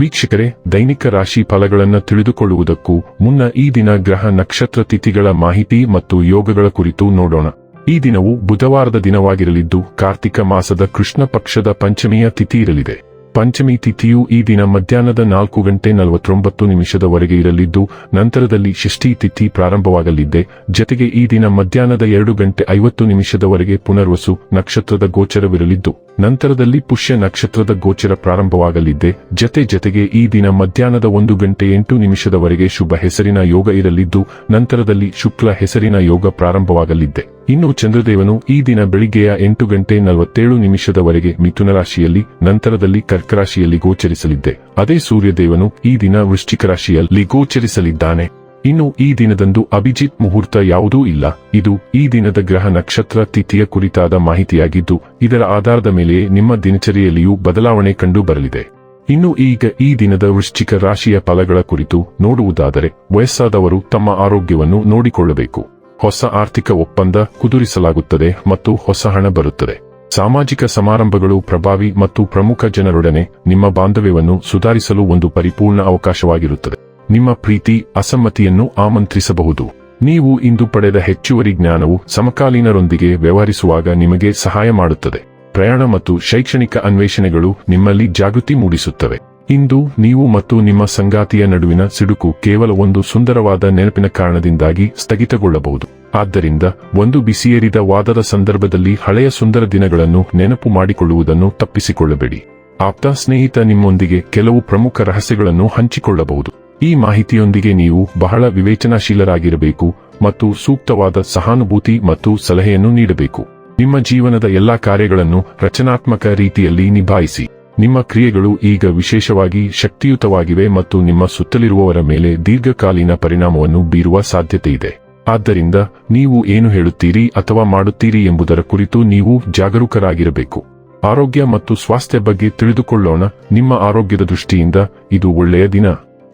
ವೀಕ್ಷಕರೇ, ದೈನಿಕ ರಾಶಿ ಫಲಗಳನ್ನು ತಿಳಿದುಕೊಳ್ಳುವುದಕ್ಕೂ ಮುನ್ನ ಈ ದಿನ ಗ್ರಹ ನಕ್ಷತ್ರ ತಿಥಿಗಳ ಮಾಹಿತಿ ಮತ್ತು ಯೋಗಗಳ ಕುರಿತು ನೋಡೋಣ. ಈ ದಿನವು ಬುಧವಾರದ ದಿನವಾಗಿರಲಿದ್ದು, ಕಾರ್ತಿಕ ಮಾಸದ ಕೃಷ್ಣ ಪಕ್ಷದ ಪಂಚಮಿಯ ತಿಥಿ ಇರಲಿದೆ. ಪಂಚಮಿ ತಿಥಿಯು ಈ ದಿನ ಮಧ್ಯಾಹ್ನದ ನಾಲ್ಕು ಗಂಟೆ ನಲವತ್ತೊಂಬತ್ತು ನಿಮಿಷದವರೆಗೆ ಇರಲಿದ್ದು, ನಂತರದಲ್ಲಿ ಷಷ್ಠಿ ತಿಥಿ ಪ್ರಾರಂಭವಾಗಲಿದ್ದೆ. ಜತೆಗೆ ಈ ದಿನ ಮಧ್ಯಾಹ್ನದ ಎರಡು ಗಂಟೆ ಐವತ್ತು ನಿಮಿಷದವರೆಗೆ ಪುನರ್ವಸು ನಕ್ಷತ್ರದ ಗೋಚರವಿರಲಿದ್ದು, ನಂತರದಲ್ಲಿ ಪುಷ್ಯ ನಕ್ಷತ್ರದ ಗೋಚರ ಪ್ರಾರಂಭವಾಗಲಿದ್ದೆ. ಜತೆ ಜತೆಗೆ ಈ ದಿನ ಮಧ್ಯಾಹ್ನದ ಒಂದು ಗಂಟೆ ಎಂಟು ನಿಮಿಷದವರೆಗೆ ಶುಭ ಹೆಸರಿನ ಯೋಗ ಇರಲಿದ್ದು, ನಂತರದಲ್ಲಿ ಶುಕ್ಲ ಹೆಸರಿನ ಯೋಗ ಪ್ರಾರಂಭವಾಗಲಿದ್ದೆ. ಇನ್ನು ಚಂದ್ರದೇವನು ಈ ದಿನ ಬೆಳಿಗ್ಗೆಯ ಎಂಟು ಗಂಟೆ ನಲವತ್ತೇಳು ನಿಮಿಷದವರೆಗೆ ಮಿಥುನ ರಾಶಿಯಲ್ಲಿ, ನಂತರದಲ್ಲಿ ಕರ್ಕರಾಶಿಯಲ್ಲಿ ಗೋಚರಿಸಲಿದ್ದೆ. ಅದೇ ಸೂರ್ಯದೇವನು ಈ ದಿನ ವೃಶ್ಚಿಕ ರಾಶಿಯಲ್ಲಿ ಗೋಚರಿಸಲಿದ್ದಾನೆ. ಇನ್ನು ಈ ದಿನದಂದು ಅಭಿಜಿತ್ ಮುಹೂರ್ತ ಯಾವುದೂ ಇಲ್ಲ. ಇದು ಈ ದಿನದ ಗ್ರಹ ನಕ್ಷತ್ರ ತಿಥಿಯ ಕುರಿತಾದ ಮಾಹಿತಿಯಾಗಿದ್ದು, ಇದರ ಆಧಾರದ ಮೇಲೆ ನಿಮ್ಮ ದಿನಚರಿಯಲ್ಲಿಯೂ ಬದಲಾವಣೆ ಕಂಡು ಬರಲಿದೆ. ಇನ್ನು ಈಗ ಈ ದಿನದ ವೃಶ್ಚಿಕ ರಾಶಿಯ ಫಲಗಳ ಕುರಿತು ನೋಡುವುದಾದರೆ, ವಯಸ್ಸಾದವರು ತಮ್ಮ ಆರೋಗ್ಯವನ್ನು ನೋಡಿಕೊಳ್ಳಬೇಕು. ಹೊಸ ಆರ್ಥಿಕ ಒಪ್ಪಂದ ಕುದುರಿಸಲಾಗುತ್ತದೆ ಮತ್ತು ಹೊಸ ಹಣ ಬರುತ್ತದೆ. ಸಾಮಾಜಿಕ ಸಮಾರಂಭಗಳು ಪ್ರಭಾವಿ ಮತ್ತು ಪ್ರಮುಖ ಜನರೊಡನೆ ನಿಮ್ಮ ಬಾಂಧವ್ಯವನ್ನು ಸುಧಾರಿಸಲು ಒಂದು ಪರಿಪೂರ್ಣ ಅವಕಾಶವಾಗಿರುತ್ತದೆ. ನಿಮ್ಮ ಪ್ರೀತಿ, ಅಸಮ್ಮತಿಯನ್ನು ಆಮಂತ್ರಿಸಬಹುದು. ನೀವು ಇಂದು ಪಡೆದ ಹೆಚ್ಚುವರಿ ಜ್ಞಾನವು ಸಮಕಾಲೀನರೊಂದಿಗೆ ವ್ಯವಹರಿಸುವಾಗ ನಿಮಗೆ ಸಹಾಯ ಮಾಡುತ್ತದೆ. ಪ್ರಯಾಣ ಮತ್ತು ಶೈಕ್ಷಣಿಕ ಅನ್ವೇಷಣೆಗಳು ನಿಮ್ಮಲ್ಲಿ ಜಾಗೃತಿ ಮೂಡಿಸುತ್ತವೆ. ಇಂದು ನೀವು ಮತ್ತು ನಿಮ್ಮ ಸಂಗಾತಿಯ ನಡುವಿನ ಸಿಡುಕು ಕೇವಲ ಒಂದು ಸುಂದರವಾದ ನೆನಪಿನ ಕಾರಣದಿಂದಾಗಿ ಸ್ಥಗಿತಗೊಳ್ಳಬಹುದು. ಆದ್ದರಿಂದ ಒಂದು ಬಿಸಿಯೇರಿದ ವಾದದ ಸಂದರ್ಭದಲ್ಲಿ ಹಳೆಯ ಸುಂದರ ದಿನಗಳನ್ನು ನೆನಪು ಮಾಡಿಕೊಳ್ಳುವುದನ್ನು ತಪ್ಪಿಸಿಕೊಳ್ಳಬೇಡಿ. ಆಪ್ತ ಸ್ನೇಹಿತ ನಿಮ್ಮೊಂದಿಗೆ ಕೆಲವು ಪ್ರಮುಖ ರಹಸ್ಯಗಳನ್ನು ಹಂಚಿಕೊಳ್ಳಬಹುದು. ಈ ಮಾಹಿತಿಯೊಂದಿಗೆ ನೀವು ಬಹಳ ವಿವೇಚನಾಶೀಲರಾಗಿರಬೇಕು ಮತ್ತು ಸೂಕ್ತವಾದ ಸಹಾನುಭೂತಿ ಮತ್ತು ಸಲಹೆಯನ್ನು ನೀಡಬೇಕು. ನಿಮ್ಮ ಜೀವನದ ಎಲ್ಲಾ ಕಾರ್ಯಗಳನ್ನು ರಚನಾತ್ಮಕ ರೀತಿಯಲ್ಲಿ ನಿಭಾಯಿಸಿ. ನಿಮ್ಮ ಕ್ರಿಯೆಗಳು ಈಗ ವಿಶೇಷವಾಗಿ ಶಕ್ತಿಯುತವಾಗಿವೆ ಮತ್ತು ನಿಮ್ಮ ಸುತ್ತಲಿರುವವರ ಮೇಲೆ ದೀರ್ಘಕಾಲೀನ ಪರಿಣಾಮವನ್ನು ಬೀರುವ ಸಾಧ್ಯತೆ ಇದೆ. ಆದ್ದರಿಂದ ನೀವು ಏನು ಹೇಳುತ್ತೀರಿ ಅಥವಾ ಮಾಡುತ್ತೀರಿ ಎಂಬುದರ ಕುರಿತು ನೀವು ಜಾಗರೂಕರಾಗಿರಬೇಕು. ಆರೋಗ್ಯ ಮತ್ತು ಸ್ವಾಸ್ಥ್ಯ ಬಗ್ಗೆ ತಿಳಿದುಕೊಳ್ಳೋಣ. ನಿಮ್ಮ ಆರೋಗ್ಯದ ದೃಷ್ಟಿಯಿಂದ ಇದು ಒಳ್ಳೆಯ ದಿನ.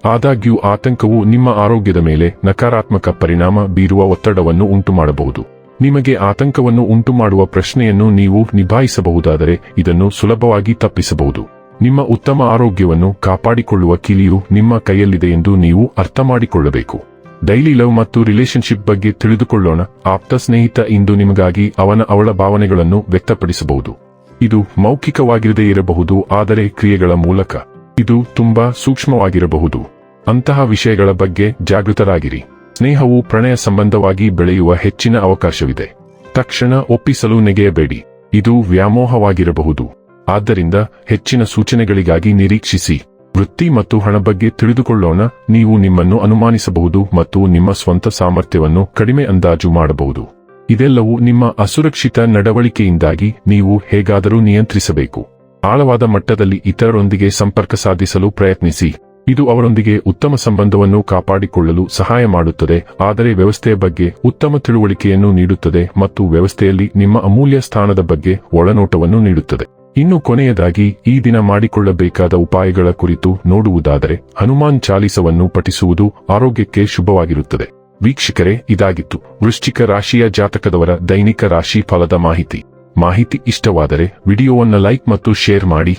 ಆದಾಗ್ಯೂ ಆತಂಕವು ನಿಮ್ಮ ಆರೋಗ್ಯದ ಮೇಲೆ ನಕಾರಾತ್ಮಕ ಪರಿಣಾಮ ಬೀರುವ ಒತ್ತಡವನ್ನು ಉಂಟುಮಾಡಬಹುದು. ನಿಮಗೆ ಆತಂಕವನ್ನು ಉಂಟುಮಾಡುವ ಪ್ರಶ್ನೆಯನ್ನು ನೀವು ನಿಭಾಯಿಸಬಹುದಾದರೆ ಇದನ್ನು ಸುಲಭವಾಗಿ ತಪ್ಪಿಸಬಹುದು. ನಿಮ್ಮ ಉತ್ತಮ ಆರೋಗ್ಯವನ್ನು ಕಾಪಾಡಿಕೊಳ್ಳುವ ಕಿಲಿಯು ನಿಮ್ಮ ಕೈಯಲ್ಲಿದೆ ಎಂದು ನೀವು ಅರ್ಥ ಮಾಡಿಕೊಳ್ಳಬೇಕು ಡೈಲಿ ಲವ್ ಮತ್ತು ರಿಲೇಶನ್ಶಿಪ್ ಬಗ್ಗೆ ತಿಳಿದುಕೊಳ್ಳೋಣ. ಆಪ್ತ ಸ್ನೇಹಿತ ಇಂದು ನಿಮಗಾಗಿ ಅವನ ಅವಳ ಭಾವನೆಗಳನ್ನು ವ್ಯಕ್ತಪಡಿಸಬಹುದು. ಇದು ಮೌಖಿಕವಾಗಿರದೇ ಇರಬಹುದು, ಆದರೆ ಕ್ರಿಯೆಗಳ ಮೂಲಕ. ಇದು ತುಂಬಾ ಸೂಕ್ಷ್ಮವಾಗಿರಬಹುದು. ಅಂತಹ ವಿಷಯಗಳ ಬಗ್ಗೆ ಜಾಗೃತರಾಗಿರಿ. ಸ್ನೇಹವು ಪ್ರಣಯ ಸಂಬಂಧವಾಗಿ ಬೆಳೆಯುವ ಹೆಚ್ಚಿನ ಅವಕಾಶವಿದೆ. ತಕ್ಷಣ ಒಪ್ಪಿಸಲು ನೆಗೆಯಬೇಡಿ. ಇದು ವ್ಯಾಮೋಹವಾಗಿರಬಹುದು. ಆದ್ದರಿಂದ ಹೆಚ್ಚಿನ ಸೂಚನೆಗಳಿಗಾಗಿ ನಿರೀಕ್ಷಿಸಿ. ವೃತ್ತಿ ಮತ್ತು ಹಣ ಬಗ್ಗೆ ತಿಳಿದುಕೊಳ್ಳೋಣ. ನೀವು ನಿಮ್ಮನ್ನು ಅನುಮಾನಿಸಬಹುದು ಮತ್ತು ನಿಮ್ಮ ಸ್ವಂತ ಸಾಮರ್ಥ್ಯವನ್ನು ಕಡಿಮೆ ಅಂದಾಜು ಮಾಡಬಹುದು. ಇದೆಲ್ಲವೂ ನಿಮ್ಮ ಅಸುರಕ್ಷಿತ ನಡವಳಿಕೆಯಿಂದಾಗಿ ನೀವು ಹೇಗಾದರೂ ನಿಯಂತ್ರಿಸಬೇಕು. ಆಳವಾದ ಮಟ್ಟದಲ್ಲಿ ಇತರರೊಂದಿಗೆ ಸಂಪರ್ಕ ಸಾಧಿಸಲು ಪ್ರಯತ್ನಿಸಿ. ಇದು ಅವರೊಂದಿಗೆ ಉತ್ತಮ ಸಂಬಂಧವನ್ನು ಕಾಪಾಡಿಕೊಳ್ಳಲು ಸಹಾಯ ಮಾಡುತ್ತದೆ, ಆದರೆ ವ್ಯವಸ್ಥೆಯ ಬಗ್ಗೆ ಉತ್ತಮ ತಿಳುವಳಿಕೆಯನ್ನು ನೀಡುತ್ತದೆ ಮತ್ತು ವ್ಯವಸ್ಥೆಯಲ್ಲಿ ನಿಮ್ಮ ಅಮೂಲ್ಯ ಸ್ಥಾನದ ಬಗ್ಗೆ ಒಳನೋಟವನ್ನು ನೀಡುತ್ತದೆ. ಇನ್ನು ಕೊನೆಯದಾಗಿ, ಈ ದಿನ ಮಾಡಿಕೊಳ್ಳಬೇಕಾದ ಉಪಾಯಗಳ ಕುರಿತು ನೋಡುವುದಾದರೆ, ಹನುಮಾನ್ ಚಾಲಿಸವನ್ನು ಪಠಿಸುವುದು ಆರೋಗ್ಯಕ್ಕೆ ಶುಭವಾಗಿರುತ್ತದೆ. ವೀಕ್ಷಕರೇ, ಇದಾಗಿತ್ತು. ವೃಶ್ಚಿಕ ರಾಶಿಯ ಜಾತಕದವರ ದೈನಿಕ ರಾಶಿ ಫಲದ ಮಾಹಿತಿ. ಮಾಹಿತಿ ಇಷ್ಟವಾದರೆ, ವಿಡಿಯೋವನ್ನು ಲೈಕ್ ಮತ್ತು ಶೇರ್ ಮಾಡಿ.